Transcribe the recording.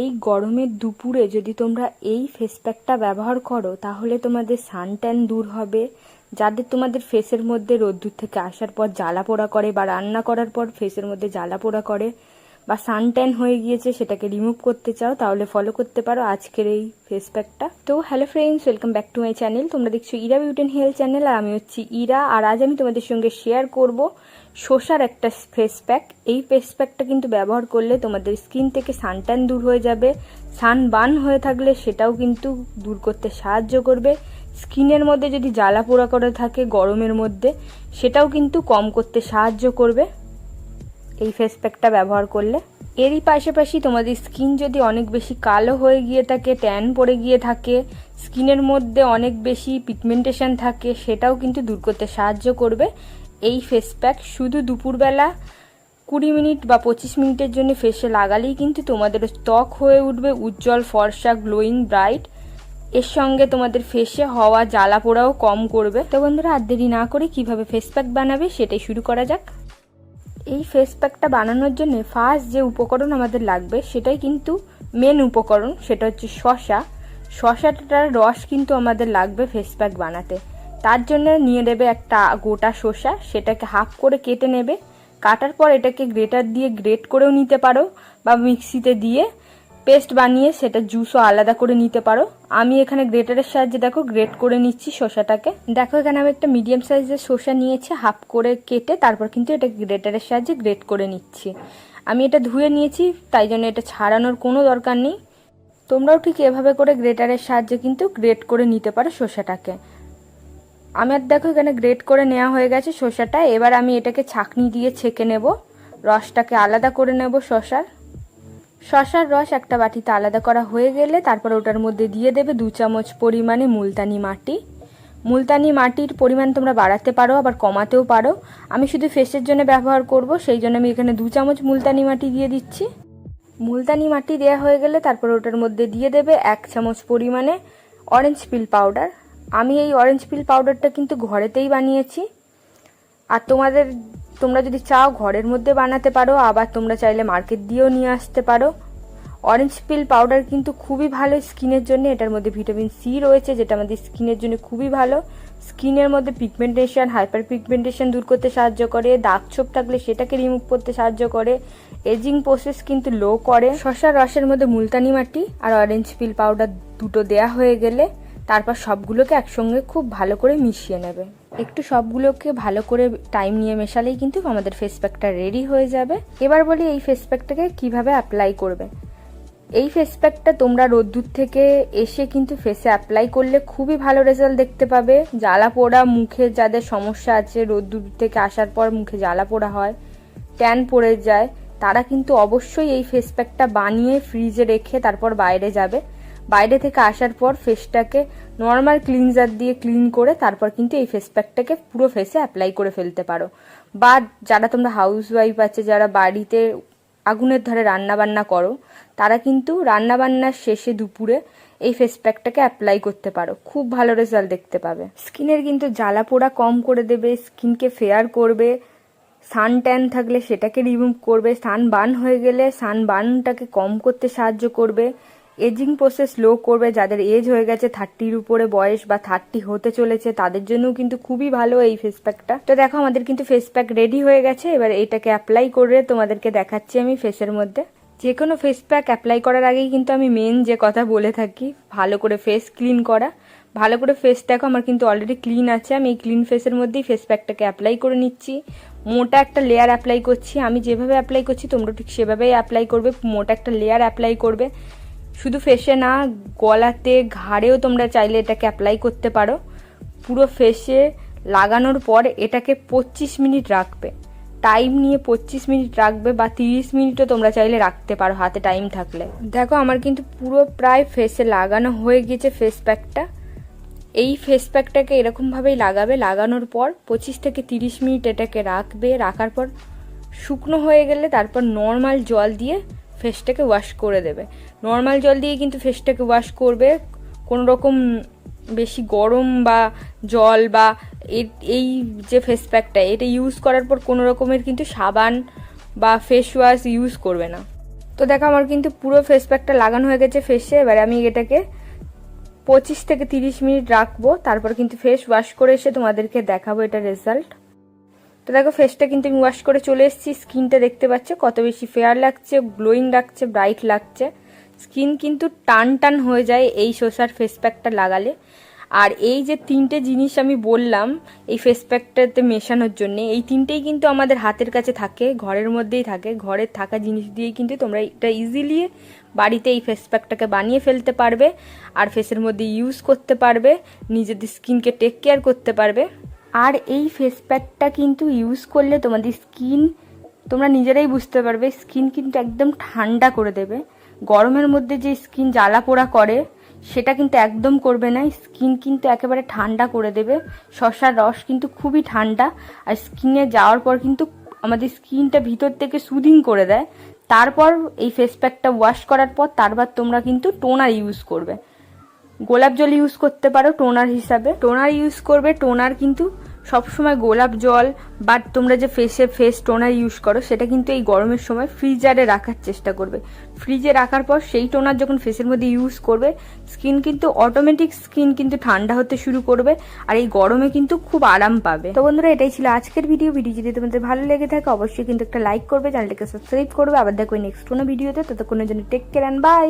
এই গরমের দুপুরে যদি তোমরা এই ফেস প্যাকটা ব্যবহার করো, তাহলে তোমাদের সানট্যান দূর হবে। যাদের তোমাদের ফেসের মধ্যে রোদ্দুর থেকে আসার পর জ্বালা পোড়া করে বা রান্না করার পর ফেসের মধ্যে জ্বালা পোড়া করে বা সান ট্যান হয়ে গিয়েছে, সেটাকে রিমুভ করতে চাও, তাহলে ফলো করতে পারো আজকের এই ফেস প্যাকটা তো hello friends welcome back to my channel তোমরা দেখছ Ira beauty and health channel আর আমি হচ্ছি ইরা, আর আজ আমি তোমাদের সঙ্গে শেয়ার করব শসার একটা ফেস প্যাক এই ফেস প্যাকটা কিন্তু ব্যবহার করলে তোমাদের স্কিন থেকে সানট্যান দূর হয়ে যাবে, সান বান হয়ে থাকলে সেটাও কিন্তু দূর করতে সাহায্য করবে। স্কিনের মধ্যে যদি জ্বালা পোড়া করে থাকে গরমের মধ্যে, সেটাও কিন্তু কম করতে সাহায্য করবে। এই ফেস প্যাকটা ব্যবহার করলে। এরই পাশাপাশি তোমাদের স্কিন যদি অনেক বেশি কালো হয়ে গিয়ে থাকে ট্যান পড়ে গিয়ে থাকে স্কিনের মধ্যে অনেক বেশি পিগমেন্টেশন থাকে, সেটাও কিন্তু দূর করতে সাহায্য করবে। এই ফেস প্যাক শুধু দুপুরবেলা কুড়ি মিনিট বা পঁচিশ মিনিটের জন্য ফেসে লাগালেই কিন্তু তোমাদের ত্বক হয়ে উঠবে, উজ্জ্বল, ফর্সা গ্লোয়িং ব্রাইট এর সঙ্গে তোমাদের ফেসে হওয়া জ্বালা পোড়াও কম করবে। তো বন্ধুরা, আর দেরি না করে কীভাবে ফেস প্যাক বানাবে সেটাই শুরু করা যাক। এই ফেস প্যাকটা বানানোর জন্য ফার্স্ট যে উপকরণ আমাদের লাগবে, সেটাই কিন্তু মেন উপকরণ, সেটা হচ্ছে শশা। শশাটার রস কিন্তু আমাদের লাগবে ফেস প্যাক বানাতে। তার জন্য নিয়ে নেবে একটা গোটা শসা, সেটাকে হাফ করে কেটে নেবে। কাটার পর এটাকে গ্রেটার দিয়ে গ্রেট করেও নিতে পারো, বা মিক্সিতে দিয়ে পেস্ট বানিয়ে সেটা জুসও আলাদা করে নিতে পারো। আমি এখানে গ্রেটারের সাহায্যে দেখো গ্রেট করে নিচ্ছি শসাটাকে। দেখো এখানে আমি একটা মিডিয়াম সাইজের শসা নিয়েছি, হাফ করে কেটে তারপর কিন্তু এটা গ্রেটারের সাহায্যে গ্রেট করে নিচ্ছি। আমি এটা ধুয়ে নিয়েছি, তাই জন্য এটা ছাড়ানোর কোনো দরকার নেই। তোমরাও ঠিক এভাবে করে গ্রেটারের সাহায্যে কিন্তু গ্রেট করে নিতে পারো শসাটাকে। আমার দেখো এখানে গ্রেট করে নেওয়া হয়ে গেছে শসাটা, এবার আমি এটাকে ছাকনি দিয়ে ছেঁকে নেব। রসটাকে আলাদা করে নেব শসার। শশার রস একটা বাটিতে আলাদা করা হয়ে গেলে তারপর ওটার মধ্যে দিয়ে দেবে দু চামচ পরিমাণে মুলতানি মাটি। মুলতানি মাটির পরিমাণ তোমরা বাড়াতে পারো, আবার কমাতেও পারো। আমি শুধু ফেসের জন্য ব্যবহার করব, সেই জন্য আমি এখানে দু চামচ মুলতানি মাটি দিয়ে দিচ্ছি। মুলতানি মাটি দেওয়া হয়ে গেলে তারপর ওটার মধ্যে দিয়ে দেবে এক চামচ পরিমাণে অরেঞ্জ পিল পাউডার আমি এই অরেঞ্জ পিল পাউডারটা কিন্তু ঘরেতেই বানিয়েছি। আর তোমাদের তোমরা যদি চাও ঘরের মধ্যে বানাতে পারো, আবার তোমরা চাইলে মার্কেট দিয়েও নিয়ে আসতে পারো। অরেঞ্জ পিল পাউডার কিন্তু খুবই ভালো স্কিনের জন্য। এটার মধ্যে ভিটামিন সি রয়েছে, যেটা আমাদের স্কিনের জন্য খুবই ভালো। স্কিনের মধ্যে পিগমেন্টেশন হাইপার পিগমেন্টেশন দূর করতে সাহায্য করে। দাগ ছোপ থাকলে সেটাকে রিমুভ করতে সাহায্য করে। এজিং প্রসেস কিন্তু লো করে। শশার রসের মধ্যে মুলতানি মাটি আর অরেঞ্জ পিল পাউডার দুটো দেয়া হয়ে গেলে, তারপর সবগুলোকে একসঙ্গে খুব ভালো করে মিশিয়ে নেবে। একটু সবগুলোকে ভালো করে টাইম নিয়ে মেশালেই কিন্তু আমাদের ফেস প্যাকটা রেডি হয়ে যাবে। এবার বলি এই ফেস প্যাকটাকে কীভাবে অ্যাপ্লাই করবে? এই ফেস প্যাকটা তোমরা রোদ্দুর থেকে এসে কিন্তু ফেসে অ্যাপ্লাই করলে খুবই ভালো রেজাল্ট দেখতে পাবে। জ্বালা পোড়া মুখে যাদের সমস্যা আছে, রোদ্দুর থেকে আসার পর মুখে জ্বালা পোড়া হয় ট্যান পড়ে যায়, তারা কিন্তু অবশ্যই এই ফেস প্যাকটা বানিয়ে ফ্রিজে রেখে তারপর বাইরে যাবে। বাইরে থেকে আসার পর ফেসটাকে নর্মাল ক্লিনজার দিয়ে ক্লিন করে তারপর কিন্তু এই ফেস প্যাকটাকে পুরো ফেসে অ্যাপ্লাই করে ফেলতে পারো। বা যারা তোমরা হাউস ওয়াইফ আছে, যারা বাড়িতে আগুনের ধারে রান্না বান্না করো, তারা কিন্তু রান্না বান্নার শেষে দুপুরে এই ফেস প্যাকটাকে অ্যাপ্লাই করতে পারো। খুব ভালো রেজাল্ট দেখতে পাবে। স্কিনের কিন্তু জ্বালা পোড়া কম করে দেবে, স্কিনকে ফেয়ার করবে সান ট্যান থাকলে সেটাকে রিমুভ করবে সান বার্ন হয়ে গেলে সান বার্নটাকে কম করতে সাহায্য করবে। এজিং প্রসেস লো করবে, যাদের এজ হয়ে গেছে থার্টির উপরে বয়স বা থার্টি হতে চলেছে, তাদের জন্যও কিন্তু খুবই ভালো এই ফেস প্যাকটা তো দেখো, আমাদের কিন্তু ফেস প্যাক রেডি হয়ে গেছে। এবার এটাকে অ্যাপ্লাই করে তোমাদেরকে দেখাচ্ছি আমি ফেসের মধ্যে। যে কোনো ফেস প্যাক অ্যাপ্লাই করার আগেই কিন্তু আমি মেন যে কথা বলে থাকি, ভালো করে ফেস ক্লিন করা। ভালো করে ফেস দেখো, আমার কিন্তু অলরেডি ক্লিন আছে। আমি এই ক্লিন ফেসের মধ্যেই ফেস প্যাকটাকে অ্যাপ্লাই করে নিচ্ছি। মোটা একটা লেয়ার অ্যাপ্লাই করছি। আমি যেভাবে অ্যাপ্লাই করছি, তোমরা ঠিক সেভাবেই অ্যাপ্লাই করবে। মোটা একটা লেয়ার অ্যাপ্লাই করবে। শুধু ফেসে না, গলাতে, ঘাড়েও তোমরা চাইলে এটাকে অ্যাপ্লাই করতে পারো। পুরো ফেসে লাগানোর পর এটাকে পঁচিশ মিনিট রাখবে। টাইম নিয়ে পঁচিশ মিনিট রাখবে বা তিরিশ মিনিটও তোমরা চাইলে রাখতে পারো, হাতে টাইম থাকলে। দেখো, আমার কিন্তু পুরো প্রায় ফেসে লাগানো হয়ে গেছে ফেস প্যাকটা এই ফেস প্যাকটাকে এরকমভাবেই লাগাবে। লাগানোর পর পঁচিশ থেকে তিরিশ মিনিট এটাকে রাখবে। রাখার পর শুকনো হয়ে গেলে তারপর নর্মাল জল দিয়ে ফেসটাকে ওয়াশ করে দেবে। নর্মাল জল দিয়ে কিন্তু ফেসটাকে ওয়াশ করবে। কোনো রকম বেশি গরম বা জল বা এই যে ফেস প্যাকটা এটা ইউজ করার পর কোনো রকমের কিন্তু সাবান বা ফেস ওয়াশ ইউজ করবে না। তো দেখো আমার কিন্তু পুরো ফেস প্যাকটা লাগানো হয়ে গেছে ফেসে এবারে আমি এটাকে পঁচিশ থেকে তিরিশ মিনিট রাখব। তারপর কিন্তু ফেস ওয়াশ করে এসে তোমাদেরকে দেখাবো এটা রেজাল্ট তো দেখো ফেসটা কিন্তু আমি ওয়াশ করে চলে এসেছি। স্কিনটা দেখতে পাচ্ছ, কত বেশি ফেয়ার লাগছে গ্লোয়িং লাগছে ব্রাইট লাগছে। স্কিন কিন্তু টান টান হয়ে যায় এই শোষার ফেস প্যাকটা লাগালে। আর এই যে তিনটে জিনিস আমি বললাম, এই ফেস প্যাকটাতে মেশানোর জন্য, এই তিনটেই কিন্তু আমাদের হাতের কাছে থাকে, ঘরের মধ্যেই থাকে। ঘরের থাকা জিনিস দিয়েই কিন্তু তোমরা এটা ইজিলি বাড়িতে এই ফেস প্যাকটাকে বানিয়ে ফেলতে পারবে। আর ফেসের মধ্যে ইউজ করতে পারবে, নিজেদের স্কিনকে টেক কেয়ার করতে পারবে। আর এই ফেস প্যাকটা কিন্তু ইউজ করলে তোমাদের স্কিন তোমরা নিজেরাই বুঝতে পারবে স্কিন কিন্তু একদম ঠান্ডা করে দেবে। গরমের মধ্যে যে স্কিন জ্বালা পোড়া করে, সেটা কিন্তু একদম করবে না। স্কিন কিন্তু একেবারে ঠান্ডা করে দেবে। শশার রস কিন্তু খুবই ঠান্ডা। আর স্কিনে যাওয়ার পর কিন্তু আমাদের স্কিনটা ভিতর থেকে সুদিং করে দেয়। তারপর এই ফেস প্যাকটা ওয়াশ করার পর, তারপর তোমরা কিন্তু টোনার ইউজ করবে। গোলাপ জল ইউজ করতে পারো টোনার হিসাবে। টোনার ইউজ করবে টোনার কিন্তু সবসময় গোলাপ জল বা তোমরা যে ফেসে ফেস টোনার ইউজ করো, সেটা কিন্তু এই গরমের সময় ফ্রিজারে রাখার চেষ্টা করবে। ফ্রিজে রাখার পর সেই টোনার যখন ফেসের মধ্যে ইউজ করবে স্কিন কিন্তু অটোমেটিক স্কিন কিন্তু ঠান্ডা হতে শুরু করবে আর এই গরমে কিন্তু খুব আরাম পাবে। তো বন্ধুরা, এটাই ছিল আজকের ভিডিও ভিডিও যদি তোমাদের ভালো লেগে থাকে, অবশ্যই কিন্তু একটা লাইক করবে, চ্যানেলটাকে সাবস্ক্রাইব করবে। আবার দেখো নেক্সট কোনো ভিডিওতে ততক্ষণের জন্য টেক কেয়ার বাই